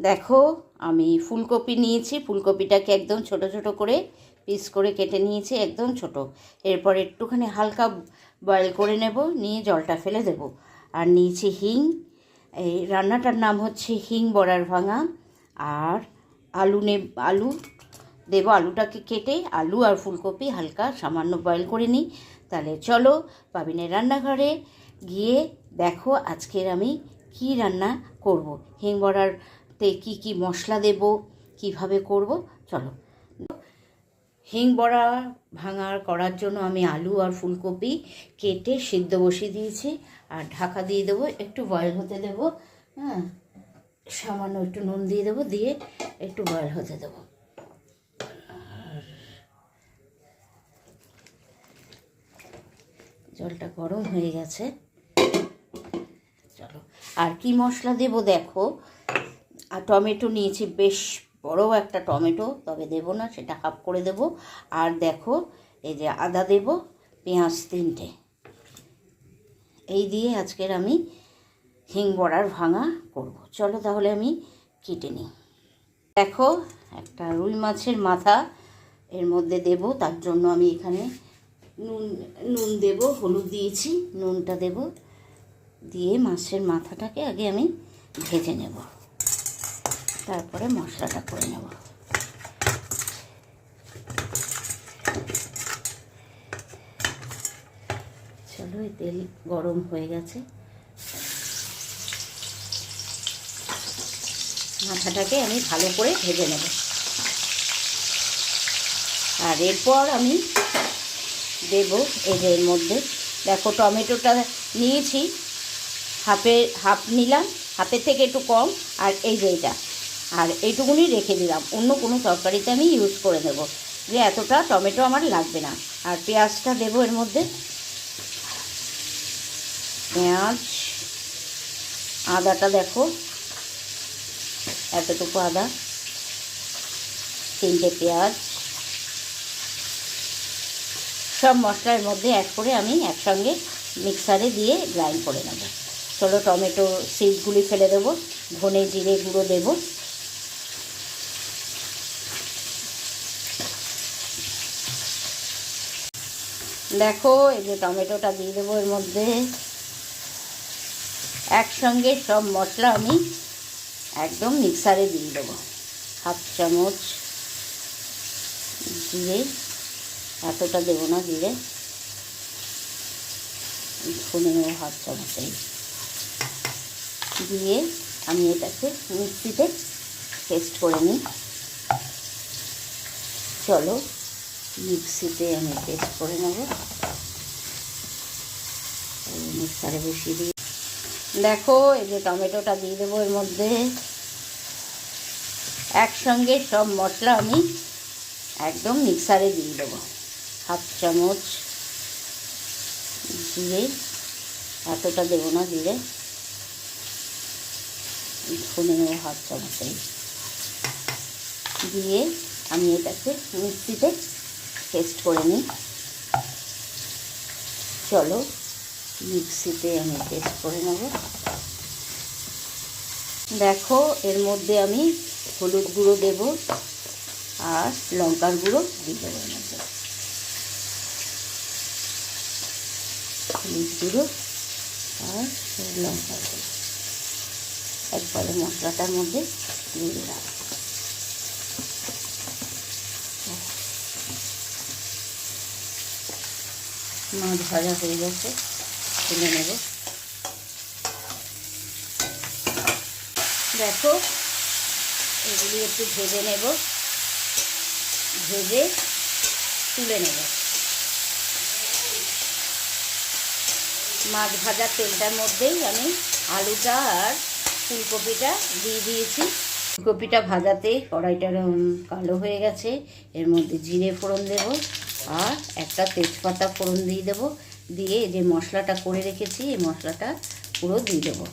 দেখো, আমি ফুলকপি নিয়েছি। ফুলকপিটাকে একদম ছোট ছোট করে পিস করে কেটে নিয়েছি, একদম ছোট। এরপর একটুখানি হালকা বয়েল করে নেব, নিয়ে জলটা ফেলে দেব। আর নিয়েছি হিং। এই রান্নাটার নাম হচ্ছে হিং বড়ার ভাঙা। আর আলু নে, আলু দেবো আলুটাকে কেটে। আলু আর ফুলকপি হালকা সামান্য বয়েল করে নিই। তাহলে চলো পাবিনের রান্নাঘরে গিয়ে দেখো আজকের আমি কি রান্না করব। হিং বড়ারতে কী কী মশলা দেব, কীভাবে করব, চলো। হিং বড়া ভাঙার করার জন্য আমি আলু আর ফুলকপি কেটে সিদ্ধ বসিয়ে দিয়েছি, আর ঢাকা দিয়ে দেবো, একটু বয়েল হতে দেবো হ্যাঁ সামান্য একটু নুন দিয়ে দেবো, দিয়ে একটু বয়েল হতে দেবো। জলটা গরম হয়ে গেছে। চলো, আর কি মশলা দেবো দেখো আর টমেটো নিয়েছি, বেশ বড় একটা টমেটো, তবে দেবো না, সেটা হাফ করে দেব। আর দেখো, এই যে আদা দেব, পেঁয়াজ তিনটে। এই দিয়ে আজকের আমি হিং বড়ার ভাঙা করব। চলো তাহলে আমি কেটে নিই। দেখো, একটা রুই মাছের মাথা এর মধ্যে দেব, তার জন্য আমি এখানে নুন নুন দেব, হলুদ দিয়েছি, নুনটা দেব। দিয়ে মাছের মাথাটাকে আগে আমি ভেজে নেব। তারপরে মশলাটা করে নেব। চলো, এই তেল গরম হয়ে গেছে। মাথাটাকে আমি ভালো করে ভেজে নেব। আর এরপর আমি দেব এর মধ্যে, দেখো টমেটোটা নিয়েছি, হাফে, হাফ নিলাম, হাফের থেকে একটু কম, আর এই যে এটা। আর এইটুকুনি রেখে দিলাম। অন্য কোনো তরকারিতে আমি ইউজ করে নেব। যে এতটা টমেটো আমার লাগবে না। আর পেঁয়াজটা দেবো এর মধ্যে। পেঁয়াজ, আদাটা দেখো। এতটুকু আদা। তিনটে পেঁয়াজ। সব মশলার মধ্যে অ্যাড করে আমি একসঙ্গে মিক্সারে দিয়ে গ্রাইন্ড করে নেব। চলো টমেটো সিডগুলি ফেলে দেবো। ধনে জিরে গুঁড়ো দেবো। দেখো, এই যে টমেটোটা দিয়ে দেবো এর মধ্যে। একসঙ্গে সব মশলা আমি একদম মিক্সারে দিয়ে দেবো। হাফ চামচ জিরে এতটা দেবো না জিরে ধনে নেব হাফ চামচ দিয়ে আমি এটাকে মিক্সিতে পেস্ট করে নিই। চলো। মিক্সিতে আমি পেস্ট করে নেব। মিক্সারে বসিয়ে দিই। দেখো, এই যে টমেটোটা দিয়ে দেবো এর মধ্যে। একসঙ্গে সব মশলা আমি একদম মিক্সারে দিয়ে দেবো। হাফ চামচ জিরে এতটা দেবো না জিরে ধনে নেব হাফ চামচ দিয়ে আমি এটাকে মিক্সিতে পেস্ট করে নিই। চলো, মিক্সিতে আমি পেস্ট করে নেব। দেখো, এর মধ্যে আমি হলুদ গুঁড়ো দেব আর লঙ্কার গুঁড়ো দিয়ে দেবো। মধ্যে হলুদ গুঁড়ো আর লঙ্কার গুঁড়ো। একবারে মশলাটার মধ্যে দিয়ে দিলাম। মাছ ভাজা হয়ে গেছে, তুলে নেব। দেখো, এগুলি একটু ভেজে নেব। ভেজে তুলে নেব। মাছ ভাজা তেলটার মধ্যেই আমি আলুটা আর ফুলকপিটা দিয়ে দিয়েছি। ফুলকপিটা ভাজাতে কড়াইটা কালো হয়ে গেছে, এর মধ্যে জিরে ফোড়ন দেব। আর একটা তেজপাতা ফোড়ন দিয়ে দেবো। দিয়ে যে মশলাটা করে রেখেছি, এই মশলাটা পুরো দিয়ে দেবো।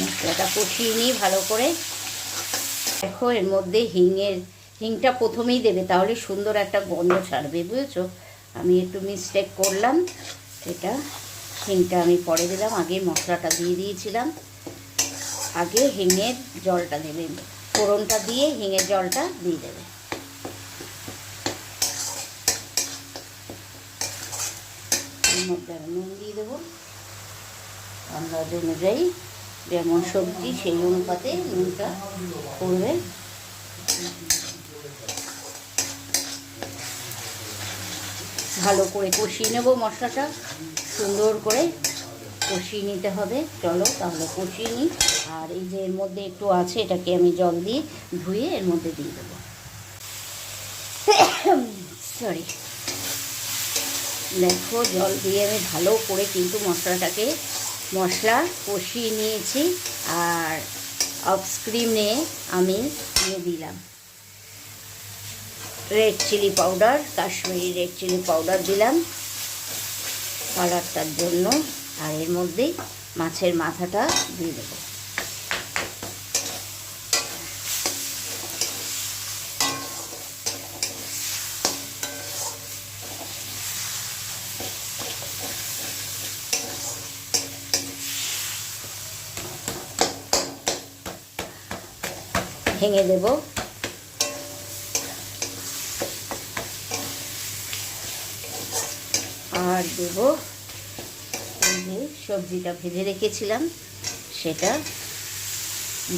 মশলাটা কষিয়ে নিই ভালো করে। দেখো এর মধ্যে হিংয়ের হিংটা প্রথমেই দেবে, তাহলে সুন্দর একটা গন্ধ ছাড়বে, বুঝেছ? আমি একটু মিস্টেক করলাম, এটা হিংটা আমি পরে দিলাম, আগে মশলাটা দিয়ে দিয়েছিলাম, আগে হিঙের জলটা দেবে, ফোড়নটা দিয়ে হিঙের জলটা দিয়ে দেবে। নুন দিয়ে দেবো। আন্দাজ অনুযায়ী যেমন সবজি, সেই অনুপাতে নুনটা পড়বে। ভালো করে কষিয়ে নেব মশলাটা। সুন্দর করে কষিয়ে নিতে হবে। চলো তাহলে কষিয়ে নিই। আর এই যে এর মধ্যে একটু আছে, এটাকে আমি জল দিয়ে ধুয়ে এর মধ্যে দিয়ে দেবো। সরি দেখো, জল দিয়ে আমি ভালো করে কিন্তু মশলাটাকে, মশলা কষিয়ে নিয়েছি। আর অফ স্ক্রিমে আমি দিয়ে দিলাম। Red chilli powder Kashmiri red chilli powder দিলাম কালারটার জন্য, আর এর মধ্যেই মাছের মাথাটা দিয়ে দেবো। ভেঙে দেব। আর দেব এই যে সবজিটা ভেজে রেখেছিলাম, সেটা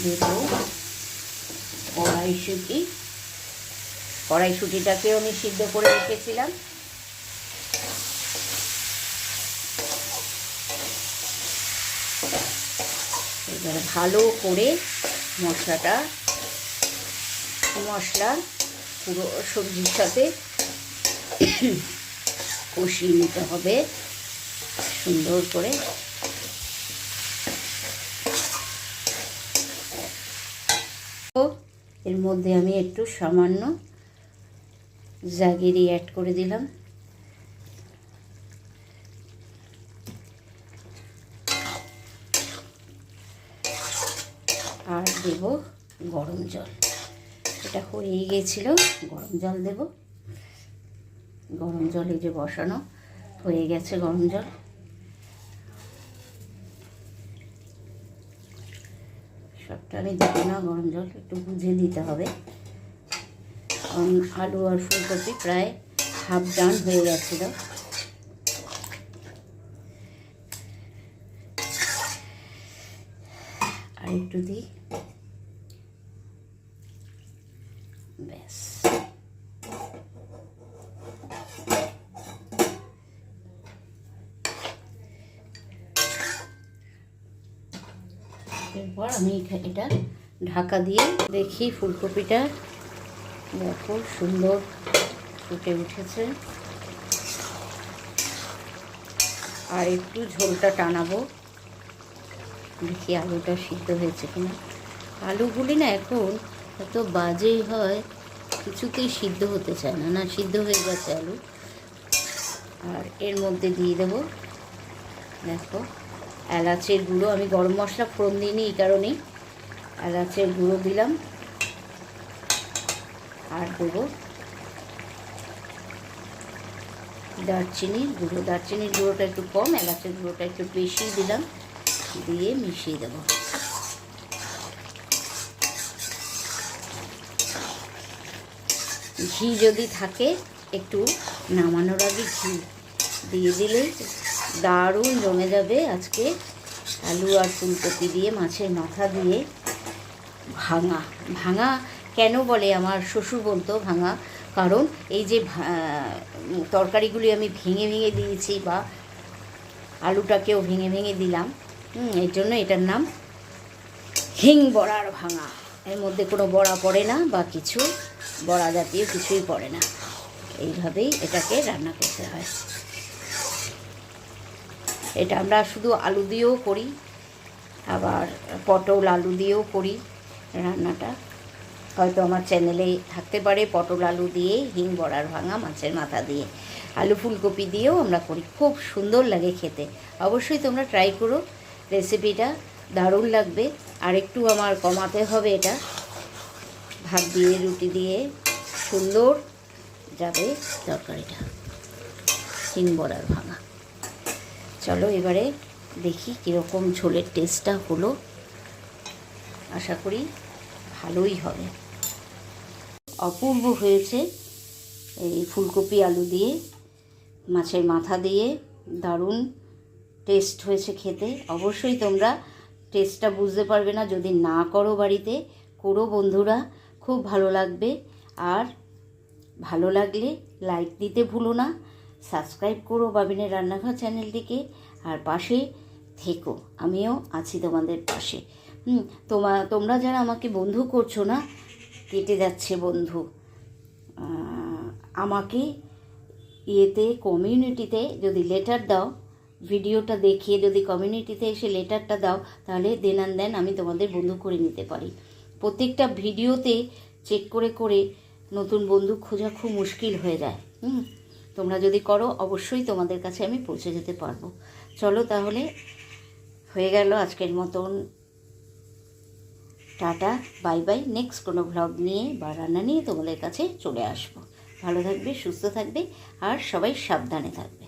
দেব কড়াইশুটি। কড়াইশুটিটাকেও আমি সিদ্ধ করে রেখেছিলাম। এবার ভালো করে মশলাটা, মশলা পুরো সবজির সাথে কষিয়ে নিতে হবে। সুন্দর করে। এর মধ্যে আমি একটু সামান্য জাগিরি অ্যাড করে দিলাম। আর দেব গরম জল। এটা হয়েই গেছিল, গরম জল দেব। গরম জল এই যে বসানো, হয়ে গেছে গরম জল। সবটা আমি দেবো না গরম জল একটু বুঝে দিতে হবে। কারণ আলু আর ফুলকপি প্রায় হাফ ডান হয়ে গেছিল। আর একটু দিই। ব্যাস। এরপর আমি এটা ঢাকা দিয়ে দেখি ফুলকপিটা। দেখো, সুন্দর ফুটে উঠেছে। আর একটু ঝোলটা টানাবো। দেখি আলুটা সিদ্ধ হয়েছে কিনা। আলুগুলি না এখন এত বাজে হয়, কিছুতেই সিদ্ধ হতে চায় না। না, সিদ্ধ হয়ে গেছে আলু। আর এর মধ্যে দিয়ে দেবো। দেখো। এলাচের গুঁড়ো, আমি গরম মশলা ফোড়ন দিইনি এই কারণেই। এলাচের গুঁড়ো দিলাম। আর দেবো দারচিনির গুঁড়ো। দারচিনির গুঁড়োটা একটু কম, এলাচের গুঁড়োটা একটু বেশি দিলাম। দিয়ে মিশিয়ে দেবো। ঘি যদি থাকে, একটু নামানোর আগে ঘি দিয়ে দিলে দারুণ জমে যাবে আজকে আলু আর ফুলকপি দিয়ে, মাছের মাথা দিয়ে। ভাঙা ভাঙা কেন বলে আমার শ্বশুর বলতো ভাঙা? কারণ এই যে তরকারিগুলি আমি ভেঙে ভেঙে দিয়েছি বা আলুটাকেও ভেঙে ভেঙে দিলাম এর জন্য এটার নাম হিং বড়ার ভাঙা। এর মধ্যে কোনো বড়া পড়ে না বা কিছু, বড়া জাতীয় কিছুই পড়ে না। এইভাবেই এটাকে রান্না করতে হয়। এটা আমরা শুধু আলু দিয়েও করি, আবার পটল আলু দিয়েও করি রান্নাটা। হয়তো আমার চ্যানেলে থাকতে পারে পটল আলু দিয়ে, হিং বড়ার ভাঙা, মাছের মাথা দিয়ে। আলু ফুলকপি দিয়েও আমরা করি, খুব সুন্দর লাগে খেতে। অবশ্যই তোমরা ট্রাই করো, রেসিপিটা দারুণ লাগবে। আর একটু আমার কমাতে হবে এটা। ভাত দিয়ে, রুটি দিয়ে সুন্দর যাবে তরকারিটা, হিং বড়ার ভাঙা। চলো এবারে দেখি কীরকম ঝোলের টেস্টটা হলো। আশা করি ভালোই হবে। অপূর্ব হয়েছে এই ফুলকপি আলু দিয়ে, মাছের মাথা দিয়ে, দারুণ টেস্ট হয়েছে খেতে। অবশ্যই তোমরা টেস্টটা বুঝতে পারবে না, যদি না করো বাড়িতে, করো বন্ধুরা, খুব ভালো লাগবে। আর ভালো লাগলে লাইক দিতে ভুলো না। সাবস্ক্রাইব করো বাবিনের রান্নাঘর চ্যানেলটিকে, আর পাশে থেকো। আমিও আছি তোমাদের পাশে। হুম, তোমা, তোমরা যারা আমাকে বন্ধু করছ না, কেটে যাচ্ছে বন্ধু। আমাকে ইয়েতে, কমিউনিটিতে যদি লেটার দাও, ভিডিওটা দেখিয়ে যদি কমিউনিটিতে এসে লেটারটা দাও, তাহলে দেন আন দেন আমি তোমাদের বন্ধু করে নিতে পারি। প্রত্যেকটা ভিডিওতে চেক করে করে নতুন বন্ধু খোঁজা খুব মুশকিল হয়ে যায়। হুম তোমরা যদি করো, অবশ্যই তোমাদের কাছে আমি পৌঁছে যেতে পারব। চলো তাহলে, হয়ে গেল আজকের মতন। Tata, bye bye. নেক্সট কোনো ভ্লগ নিয়ে বা রান্না নিয়ে তোমাদের কাছে চলে আসব। ভালো থাকবে, সুস্থ থাকবে, আর সবাই সাবধানে থাকবে।